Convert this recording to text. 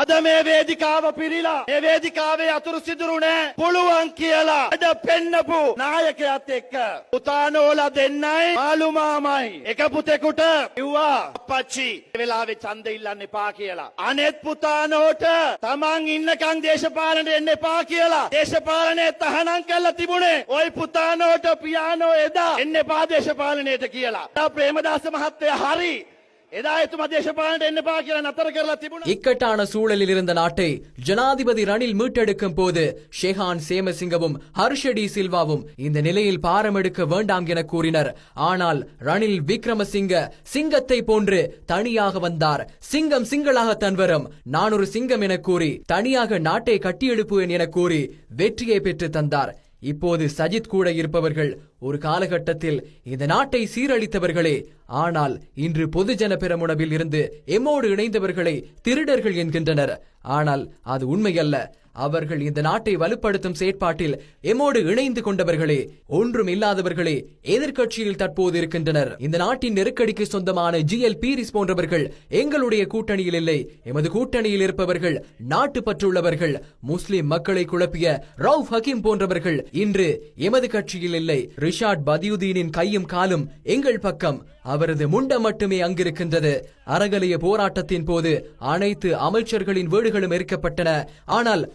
අද මේ වේදිකාව පිරිලා මේ වේදිකාවේ අතුරු සිදුරු නෑ. පුළුවන් කියලා අද පෙන්නපු නායකයාත් එක්ක. පුතානෝලා දෙන්නයි මාළු මාමයි. එක පුතෙකුට කිව්වා අපච්චි ඒ වෙලාවේ ඡන්ද ඉල්ලන්න එපා කියලා. අනෙත් පුතානෝට තමන් ඉන්නකන් දේශපාලනයට එන්න එපා කියලා. දේශපාලනය තහනම් කරලා තිබුණේ ওই පුතානෝට පියානෝ එදා එන්න එපා දේශපාලනයට කියලා. එදා ප්‍රේමදාස මහත්තයා හරි இக்கட்டான சூழலில் இருந்த நாட்டை ஜனாதிபதி ரணில் மீட்டெடுக்கும் போது ஷெஹான் சேமசிங்கவும் ஹர்ஷடி சில்வாவும் இந்த நிலையில் பாரம் எடுக்க வேண்டாம் என கூறினர். ஆனால் ரணில் விக்ரமசிங்க சிங்கத்தை போன்று தனியாக வந்தார். சிங்கம் சிங்களாக தன்வரும் நான் ஒரு சிங்கம் என கூறி தனியாக நாட்டை கட்டியெழுப்புவேன் என கூறி வெற்றியை பெற்று தந்தார். இப்போது சஜித் கூட இருப்பவர்கள் ஒரு காலகட்டத்தில் இந்த நாட்டை சீரழித்தவர்களே. ஆனால் இன்று பொதுஜன பெரமுனவில் இருந்து எம்மோடு இணைந்தவர்களை திருடர்கள் என்கின்றனர். ஆனால் அது உண்மையல்ல. அவர்கள் இந்த நாட்டை வலுப்படுத்தும் செயற்பாட்டில் எம்மோடு இணைந்து கொண்டவர்களே ஒன்றும் இல்லாதவர்களே எதிர்கட்சியில் தற்போது இருக்கின்றனர். இந்த நாட்டின் நெருக்கடிக்கு சொந்தமான ஜிஎல் பீரிஸ் போன்றவர்கள் எங்களுடைய கூட்டணியில் இல்லை. எமது கூட்டணியில் இருப்பவர்கள் நாட்டு பற்றுள்ளவர்கள் முஸ்லிம் மக்களை குழப்பிய ரவுஃப் ஹக்கீம் போன்றவர்கள் இன்று எமது கட்சியில் இல்லை. ரிஷாட் பதியுதீனின் கையும் காலும் எங்கள் பக்கம். அவரது முண்டம் மட்டுமே அங்கிருக்கின்றது. அறகலைய போராட்டத்தின் போது அனைத்து அமைச்சர்களின் வீடுகளும் எரிக்கப்பட்டன. ஆனால்